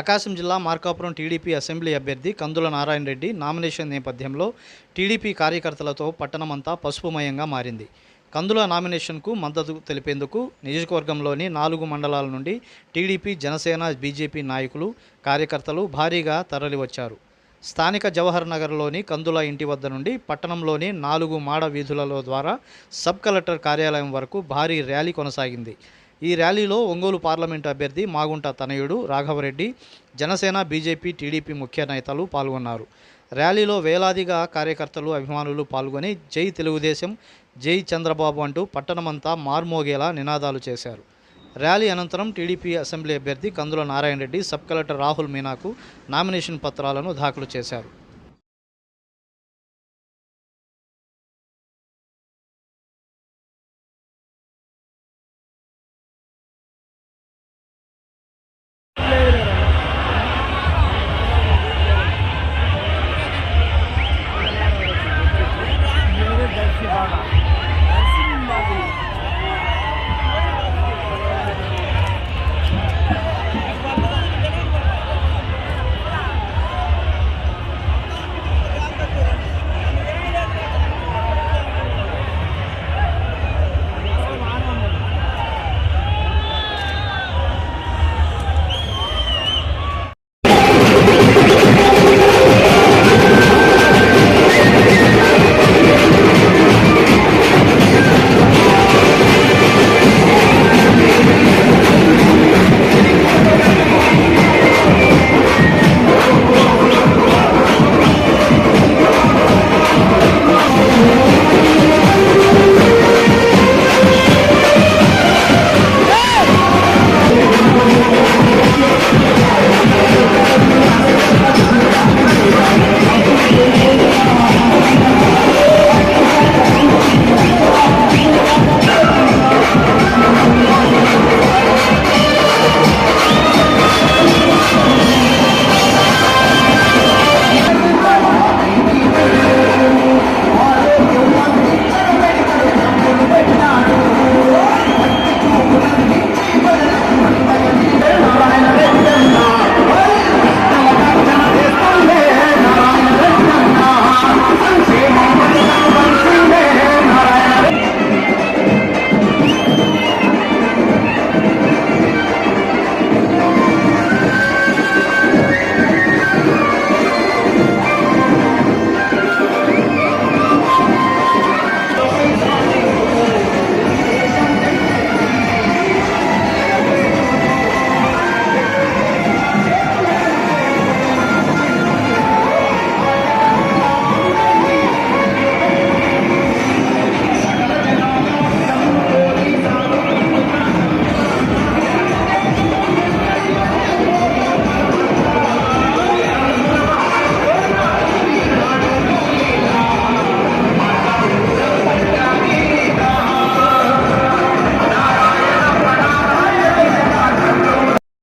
ప్రకాశం జిల్లా Markapuram TDP assembly అభ్యర్థి Kandula Narayana Reddy nomination నేపథ్యంలో టీడీపీ కార్యకర్తలతో పట్టణమంతా పసుపుమయంగా మారింది. కందుల నామినేషన్కు మద్దతు తెలిపేందుకు నియోజకవర్గంలోని నాలుగు మండలాల నుండి టీడీపీ జనసేన బీజేపీ నాయకులు కార్యకర్తలు భారీగా తరలివచ్చారు. స్థానిక జవహర్ నగర్లోని కందుల ఇంటి వద్ద నుండి పట్టణంలోని నాలుగు మాడ వీధులలో ద్వారా సబ్ కలెక్టర్ కార్యాలయం వరకు భారీ ర్యాలీ కొనసాగింది. ఈ ర్యాలీలో ఒంగోలు పార్లమెంటు అభ్యర్థి మాగుంట తనయుడు రాఘవరెడ్డి జనసేన బీజేపీ టీడీపీ ముఖ్య నేతలు పాల్గొన్నారు. ర్యాలీలో వేలాదిగా కార్యకర్తలు అభిమానులు పాల్గొని జై తెలుగుదేశం జై చంద్రబాబు అంటూ పట్టణమంతా మార్మోగేలా నినాదాలు చేశారు. ర్యాలీ అనంతరం టీడీపీ అసెంబ్లీ అభ్యర్థి కందుల నారాయణ రెడ్డి సబ్ కలెక్టర్ రాహుల్ మీనాకు నామినేషన్ పత్రాలను దాఖలు చేశారు.